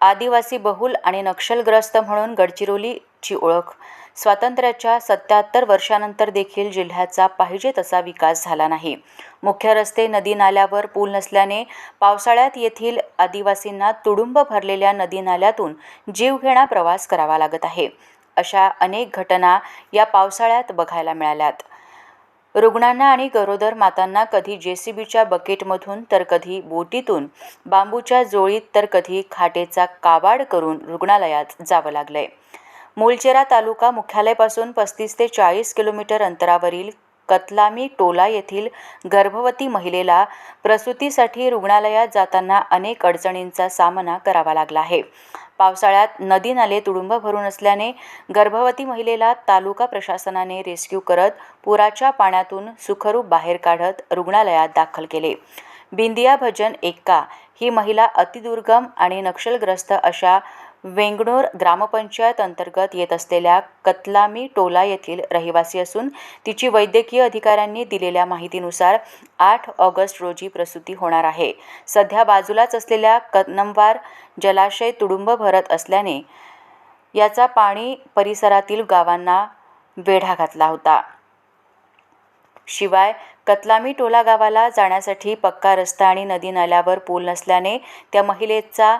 आदिवासी बहुल आणि नक्षलग्रस्त म्हणून गडचिरोलीची ओळख. स्वातंत्र्याच्या सत्याहत्तर वर्षानंतर देखील जिल्ह्याचा पाहिजे तसा विकास झाला नाही. मुख्य रस्ते नदी नाल्यावर पूल नसल्याने पावसाळ्यात येथील आदिवासींना तुडुंब भरलेल्या नदी नाल्यातून जीवघेणा प्रवास करावा लागत आहे. अशा अनेक घटना या पावसाळ्यात बघायला मिळाल्यात. रुग्णांना आणि गरोदर मातांना कधी जेसीबीच्या बकेटमधून तर कधी बोटीतून बांबूच्या जोळीत तर कधी खाटेचा काबाड करून रुग्णालयात जावं लागलंय. मूलचेरा तालुका मुख्यालयापासून पस्तीस ते चाळीस किलोमीटर अंतरावरील कतलामी टोला येथील गर्भवती महिलेला प्रसूतीसाठी रुग्णालयात जाताना अनेक अडचणींचा सामना करावा लागला आहे. पावसाळ्यात नदी नाले तुडुंब भरून असल्याने गर्भवती महिलेला तालुका प्रशासनाने रेस्क्यू करत पुराच्या पाण्यातून सुखरूप बाहेर काढत रुग्णालयात दाखल केले. बिंदिया भजन एक्का ही महिला अतिदुर्गम आणि नक्षलग्रस्त अशा वेंगणूर ग्रामपंचायत अंतर्गत येत असलेल्या कतलामी टोला येथील रहिवासी असून तिची वैद्यकीय अधिकाऱ्यांनी दिलेल्या माहितीनुसार आठ ऑगस्ट रोजी प्रसूती होणार आहे. सध्या बाजूलाच असलेल्या कदमवार जलाशय तुडुंब भरत असल्याने याचा पाणी परिसरातील गावांना वेढा घातला होता. शिवाय कतलामी टोला गावाला जाण्यासाठी पक्का रस्ता आणि नदी नाल्यावर पूल नसल्याने त्या महिलेचा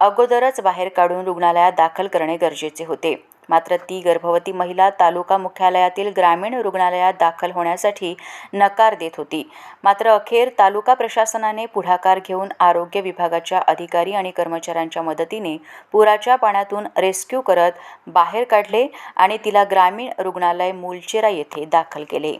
अगोदरच बाहेर काढून रुग्णालयात दाखल करणे गरजेचे होते. मात्र ती गर्भवती महिला तालुका मुख्यालयातील ग्रामीण रुग्णालयात दाखल होण्यासाठी नकार देत होती. मात्र अखेर तालुका प्रशासनाने पुढाकार घेऊन आरोग्य विभागाच्या अधिकारी आणि कर्मचाऱ्यांच्या मदतीने पुराच्या पाण्यातून रेस्क्यू करत बाहेर काढले आणि तिला ग्रामीण रुग्णालय मूलचेरा येथे दाखल केले.